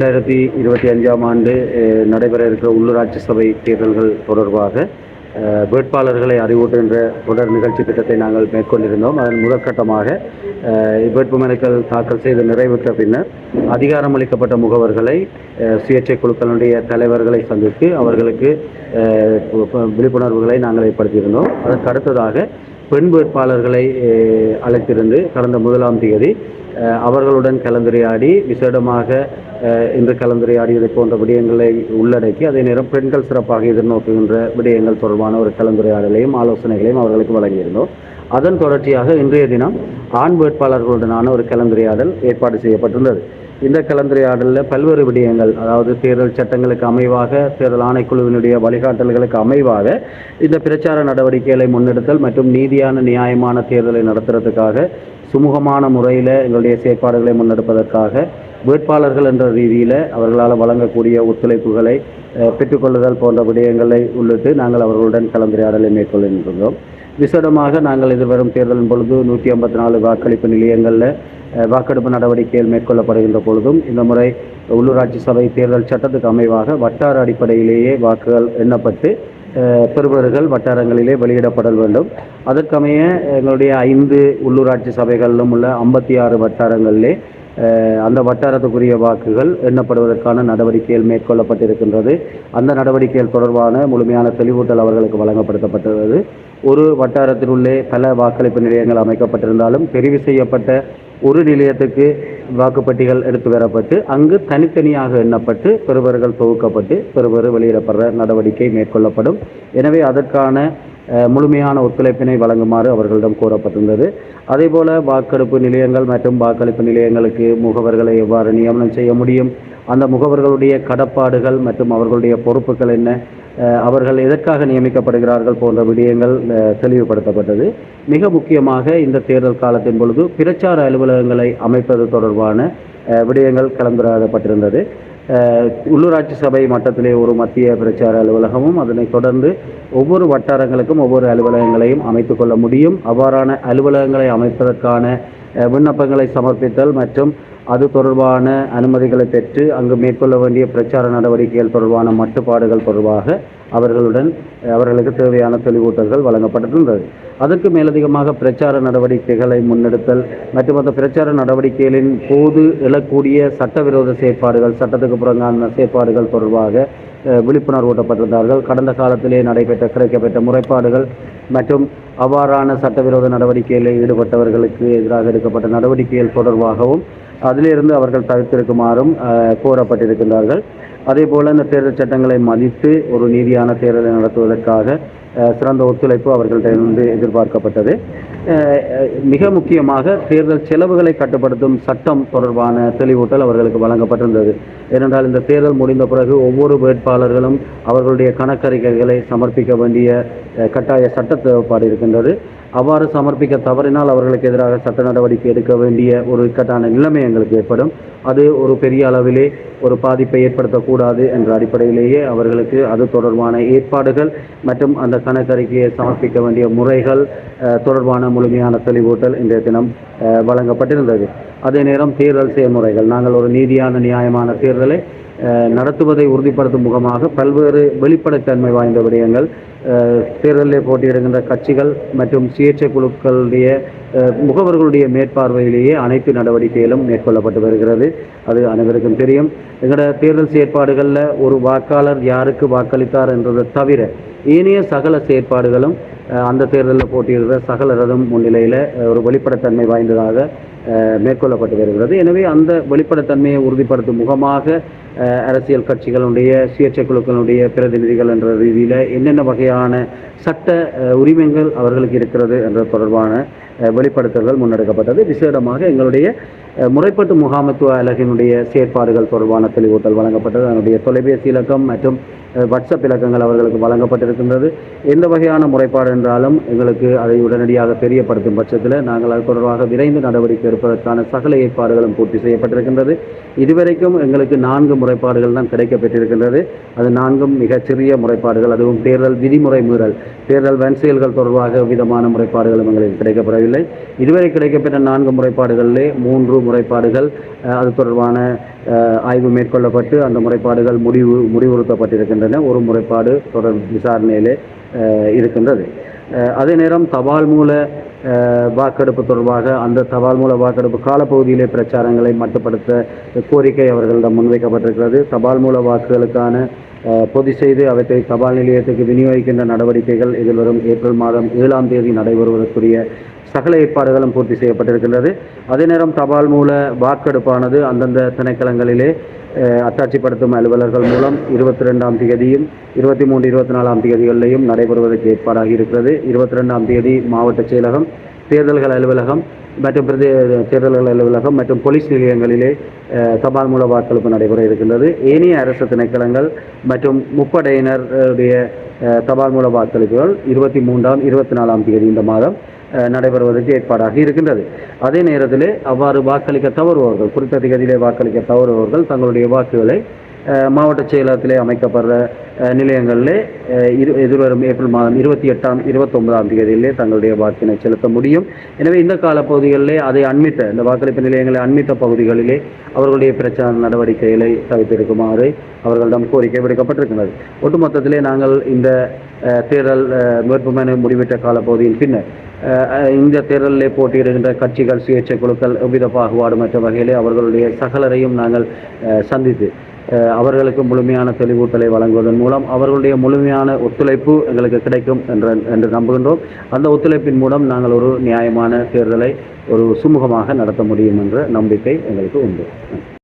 ரெண்டாயிரத்தி இருபத்தி அஞ்சாம் ஆண்டு நடைபெற இருக்கிற உள்ளூராட்சி சபை தேர்தல்கள் தொடர்பாக வேட்பாளர்களை அறிவூட்டுகின்ற தொடர் நிகழ்ச்சி திட்டத்தை நாங்கள் மேற்கொண்டிருந்தோம். அதன் முதற்கட்டமாக அஹ், வேட்புமனுக்கள் தாக்கல் செய்து நிறைவேற்ற பின்னர் அதிகாரமளிக்கப்பட்ட முகவர்களை சுயேட்சை குழுக்களுடைய தலைவர்களை சந்தித்து அவர்களுக்கு விழிப்புணர்வுகளை நாங்கள் ஏற்படுத்தியிருந்தோம். அதற்கு அடுத்ததாக பெண் வேட்பாளர்களை அழைத்திருந்து கடந்த முதலாம் தேதி அவர்களுடன் கலந்துரையாடி விசேடமாக இன்று கலந்துரையாடியதை போன்ற விடயங்களை உள்ளடக்கி அதே நேரம் பெண்கள் சிறப்பாக எதிர்நோக்குகின்ற விடயங்கள் தொடர்பான ஒரு கலந்துரையாடலையும் ஆலோசனைகளையும் அவர்களுக்கு வழங்கியிருந்தோம். அதன் தொடர்ச்சியாக இன்றைய தினம் ஆண் வேட்பாளர்களுடனான ஒரு கலந்துரையாடல் ஏற்பாடு செய்யப்பட்டிருந்தது. இந்த கலந்துரையாடலில் பல்வேறு விடயங்கள் அதாவது தேர்தல் சட்டங்களுக்கு அமைவாக தேர்தல் ஆணைக்குழுவினுடைய வழிகாட்டல்களுக்கு அமைவாக இந்த பிரச்சார நடவடிக்கைகளை முன்னெடுத்தல் மற்றும் நீதியான நியாயமான தேர்தலை நடத்துறதுக்காக சுமூகமான முறையில் எங்களுடைய செயற்பாடுகளை முன்னெடுப்பதற்காக வேட்பாளர்கள் என்ற ரீதியில் அவர்களால் வழங்கக்கூடிய ஒத்துழைப்புகளை பெற்றுக்கொள்ளுதல் போன்ற விடயங்களை உள்ளிட்டு நாங்கள் அவர்களுடன் கலந்துரையாடலை மேற்கொள்கின்றோம் விசேடமாக நாங்கள் எதிர்வரும் தேர்தலின் பொழுது நூற்றி ஐம்பத்தி நாலு வாக்களிப்பு நிலையங்களில் வாக்கெடுப்பு நடவடிக்கைகள் மேற்கொள்ளப்படுகின்ற பொழுதும் இந்த முறை உள்ளூராட்சி சபை தேர்தல் சட்டத்துக்கு அமைவாக வட்டார அடிப்படையிலேயே வாக்குகள் எண்ணப்பட்டு பெறுபவர்கள் வட்டாரங்களிலே வெளியிடப்படல் வேண்டும். அதற்கமைய எங்களுடைய ஐந்து உள்ளூராட்சி சபைகளிலும் உள்ள ஐம்பத்தி ஆறு வட்டாரங்களிலே அந்த வட்டாரத்துக்குரிய வாக்குகள் எண்ணப்படுவதற்கான நடவடிக்கைகள் மேற்கொள்ளப்பட்டிருக்கின்றது. அந்த நடவடிக்கைகள் தொடர்பான முழுமையான தெளிவூட்டல் அவர்களுக்கு வழங்கப்படுத்தப்பட்டுள்ளது ஒரு வட்டாரத்திலுள்ளே பல வாக்களிப்பு நிலையங்கள் அமைக்கப்பட்டிருந்தாலும் தெரிவு செய்யப்பட்ட ஒரு நிலையத்துக்கு வாக்குப்பட்டிகள் எடுத்து வரப்பட்டு அங்கு தனித்தனியாக எண்ணப்பட்டு பெறுவர்கள் தொகுக்கப்பட்டு பெறுவர் வெளியிடப்படுற நடவடிக்கை மேற்கொள்ளப்படும். எனவே அதற்கான முழுமையான ஒத்துழைப்பினை வழங்குமாறு அவர்களிடம் கூறப்பட்டிருந்தது அதேபோல வாக்கெடுப்பு நிலையங்கள் மற்றும் வாக்களிப்பு நிலையங்களுக்கு முகவர்களை எவ்வாறு நியமனம் செய்ய முடியும்? அந்த முகவர்களுடைய கடப்பாடுகள் மற்றும் அவர்களுடைய பொறுப்புகள் என்ன? அவர்கள் எதற்காக நியமிக்கப்படுகிறார்கள் போன்ற விடயங்கள் தெளிவுபடுத்தப்பட்டது. மிக முக்கியமாக இந்த தேர்தல் காலத்தின் பொழுது பிரச்சார அலுவலகங்களை அமைப்பது தொடர்பான விடயங்கள் கலந்துரையாடப்பட்டிருந்தது உள்ளூராட்சி சபை மட்டத்திலே ஒரு மத்திய பிரச்சார அலுவலகமும் அதனைத் தொடர்ந்து ஒவ்வொரு வட்டாரங்களுக்கும் ஒவ்வொரு அலுவலகங்களையும் அமைத்துக்கொள்ள முடியும். அவ்வாறான அலுவலகங்களை அமைப்பதற்கான விண்ணப்பங்களை சமர்ப்பித்தல் மற்றும் அது தொடர்பான அனுமதிகளை பெற்று அங்கு மேற்கொள்ள வேண்டிய பிரச்சார நடவடிக்கைகள் தொடர்பான மட்டுப்பாடுகள் தொடர்பாக அவர்களுடன் அவர்களுக்கு தேவையான தெளிவூட்டல்கள் வழங்கப்பட்டிருந்தது. அதற்கு மேலதிகமாக பிரச்சார நடவடிக்கைகளை முன்னெடுத்தல் மற்றும் அந்த பிரச்சார நடவடிக்கைகளின் போது எழக்கூடிய சட்டவிரோத செயற்பாடுகள் சட்டத்துக்கு புறங்கான செயற்பாடுகள் தொடர்பாக விழிப்புணர்வு ஊட்டப்பட்டிருந்தார்கள். கடந்த காலத்திலே நடைபெற்ற கிடைக்கப்பெற்ற முறைப்பாடுகள் மற்றும் அவ்வாறான சட்டவிரோத நடவடிக்கையில் ஈடுபட்டவர்களுக்கு எதிராக எடுக்கப்பட்ட நடவடிக்கைகள் தொடர்பாகவும் அதிலிருந்து அவர்கள் தவிர்த்திருக்குமாறும் கோரப்பட்டிருக்கின்றார்கள். அதே போல் இந்த தேர்தல் சட்டங்களை மதித்து ஒரு நீதியான தேர்தலை நடத்துவதற்காக சிறந்த ஒத்துழைப்பு அவர்களிடமிருந்து எதிர்பார்க்கப்பட்டது. மிக முக்கியமாக தேர்தல் செலவுகளை கட்டுப்படுத்தும் சட்டம் தொடர்பான தெளிவூட்டல் அவர்களுக்கு வழங்கப்பட்டிருந்தது. ஏனென்றால் இந்த தேர்தல் முடிந்த பிறகு ஒவ்வொரு வேட்பாளர்களும் அவர்களுடைய கணக்கறிக்கைகளை சமர்ப்பிக்க வேண்டிய கட்டாய சட்ட தேவைப்பாடு இருக்கின்றது. அவ்வாறு சமர்ப்பிக்க தவறினால் அவர்களுக்கு எதிராக சட்ட நடவடிக்கை எடுக்க வேண்டிய ஒரு இக்கட்டான நிலைமை எங்களுக்கு ஏற்படும். அது ஒரு பெரிய அளவிலே ஒரு பாதிப்பை ஏற்படுத்தக்கூடாது என்ற அடிப்படையிலேயே அவர்களுக்கு அது தொடர்பான ஏற்பாடுகள் மற்றும் அந்த கணக்கறிக்கையை சமர்ப்பிக்க வேண்டிய முறைகள் தொடர்பான முழுமையான தெளிவூட்டல் இன்றைய தினம் வழங்கப்பட்டிருந்தது. அதே நேரம் தேர்தல் செயல்முறைகள். நாங்கள் ஒரு நீதியான நியாயமான தேர்தலை நடத்துவதை உறுதிப்படுத்தும் முகமாக பல்வேறு வெளிப்படைத்தன்மை வாய்ந்த விடயங்கள் தேர்தலில் போட்டியிடுகின்ற கட்சிகள் மற்றும் சுயேட்சை குழுக்களுடைய முகவர்களுடைய மேற்பார்வையிலேயே அனைத்து நடவடிக்கைகளும் மேற்கொள்ளப்பட்டு வருகிறது. அது அனைவருக்கும் தெரியும். எங்களோட தேர்தல் செயற்பாடுகளில் ஒரு வாக்காளர் யாருக்கு வாக்களித்தார் என்றதை தவிர ஏனைய சகல செயற்பாடுகளும் அந்த தேர்தலில் போட்டியிடுகிற சகலரதும் முன்னிலையில் ஒரு வெளிப்படைத்தன்மை வாய்ந்ததாக மேற்கொள்ளப்பட்டு வருகிறது எனவே அந்த வெளிப்படைத்தன்மையை உறுதிப்படுத்தும் முகமாக அரசியல் கட்சிகளுடைய சுயேட்சை குழுக்களுடைய பிரதிநிதிகள் என்ற ரீதியில் என்னென்ன வகையான சட்ட உரிமைகள் அவர்களுக்கு இருக்கிறது என்ற தொடர்பான வெளிப்படுத்தல்கள் முன்னெடுக்கப்பட்டது. விசேடமாக எங்களுடைய முறைப்பட்டு முகாமத்துவ அலகினுடைய செயற்பாடுகள் தொடர்பான தெளிவூட்டல் வழங்கப்பட்டது. அதனுடைய தொலைபேசி இலக்கம் மற்றும் வாட்ஸ்அப் இலக்கங்கள் அவர்களுக்கு வழங்கப்பட்டிருக்கின்றது. எந்த வகையான முறைப்பாடு என்றாலும் எங்களுக்கு அதை உடனடியாக தெரியப்படுத்தும் பட்சத்தில் நாங்கள் அது தொடர்பாக விரைந்து நடவடிக்கை கொடுப்பதற்கான சகல ஏற்பாடுகளும் பூர்த்தி செய்யப்பட்டிருக்கின்றது. இதுவரைக்கும் எங்களுக்கு நான்கு முறைப்பாடுகள் தான் கிடைக்கப்பட்டிருக்கின்றது. அது நான்கும் மிகச்சிறிய முறைப்பாடுகள். அதுவும் தேர்தல் விதிமுறை மீறல். தேர்தல் வன்செயல்கள் தொடர்பாக விதமான முறைப்பாடுகளும் எங்களுக்கு கிடைக்கப்படவில்லை. இதுவரை கிடைக்கப்பெற்ற நான்கு முறைப்பாடுகளிலே மூன்று முறைப்பாடுகள் அது தொடர்பான ஆய்வு மேற்கொள்ளப்பட்டு அந்த முறைப்பாடுகள் முடிவு முடிவுறுத்தப்பட்டிருக்கின்றன. ஒரு முறைப்பாடு தொடர் விசாரணையிலே இருக்கின்றது. அதே நேரம் தபால் மூல வாக்கெடுப்பு தொடர்பாக அந்த தபால் மூல வாக்கெடுப்பு காலப்பகுதியிலே பிரச்சாரங்களை மட்டுப்படுத்த கோரிக்கை அவர்களிடம் முன்வைக்கப்பட்டிருக்கிறது. தபால் மூல வாக்குகளுக்கான பொது செய்து அவற்றை தபால் நிலையத்துக்கு விநியோகிக்கின்ற நடவடிக்கைகள் எதிர்வரும் ஏப்ரல் மாதம் ஏழாம் தேதி நடைபெறுவதற்குரிய சகல ஏற்பாடுகளும் பூர்த்தி செய்யப்பட்டிருக்கின்றது. அதே நேரம் தபால் மூல வாக்கெடுப்பானது அந்தந்த திணைக்களங்களிலே அத்தாட்சிப்படுத்தும் அலுவலர்கள் மூலம் இருபத்தி ரெண்டாம் தேதியும் இருபத்தி மூன்று இருபத்தி நாலாம் தேதிகளிலையும் நடைபெறுவதற்கு ஏற்பாடாகி இருக்கிறது. இருபத்தி ரெண்டாம் தேதி மாவட்ட செயலகம் தேர்தல்கள் அலுவலகம் மற்றும் பிரதே தேர்தல்கள் அலுவலகம் மற்றும் போலீஸ் நிலையங்களிலே தபால் மூல வாக்களிப்பு நடைபெற இருக்கின்றது. ஏனைய அரசு திணைக்களங்கள் மற்றும் முப்படையினருடைய தபால் மூல வாக்களிப்புகள் இருபத்தி மூன்றாம் இருபத்தி நாலாம் தேதி இந்த மாதம் நடைபெறுவதற்கு ஏற்பாடாக இருக்கின்றது. அதே நேரத்திலே அவ்வாறு வாக்களிக்க தவறுபவர்கள் குறித்த திகதியிலே வாக்களிக்க தவறுபவர்கள் தங்களுடைய வாக்குகளை மாவட்ட செயலகத்திலே அமைக்கப்படுற நிலையங்களிலே இரு எதிர்வரும் ஏப்ரல் மாதம் இருபத்தி எட்டாம் இருபத்தொன்பதாம் தேதியிலே தங்களுடைய வாக்கினை செலுத்த முடியும். எனவே இந்த கால பகுதிகளிலே அதை அண்மித்த இந்த வாக்களிப்பு நிலையங்களை அண்மித்த பகுதிகளிலே அவர்களுடைய பிரச்சார நடவடிக்கைகளை தவிர்த்திருக்குமாறு அவர்களிடம் கோரிக்கை விடுக்கப்பட்டிருக்கிறது. ஒட்டுமொத்தத்திலே நாங்கள் இந்த தேர்தல் அஹ், வேட்புமனு முடிவிட்ட காலப்பகுதியின் பின்னர் இந்த தேர்தலிலே போட்டியிடுகின்ற கட்சிகள் சுயேட்சை குழுக்கள் எவ்வித பாகுபாடுமற்ற வகையிலே அவர்களுடைய சகலரையும் நாங்கள் சந்தித்து அவர்களுக்கு முழுமையான தெளிவூட்டலை வழங்குவதன் மூலம் அவர்களுடைய முழுமையான ஒத்துழைப்பு எங்களுக்கு கிடைக்கும் என்ற என்று நம்புகின்றோம். அந்த ஒத்துழைப்பின் மூலம் நாங்கள் ஒரு நியாயமான தேர்தலை ஒரு சுமூகமாக நடத்த முடியும் என்ற நம்பிக்கை எங்களுக்கு உண்டு.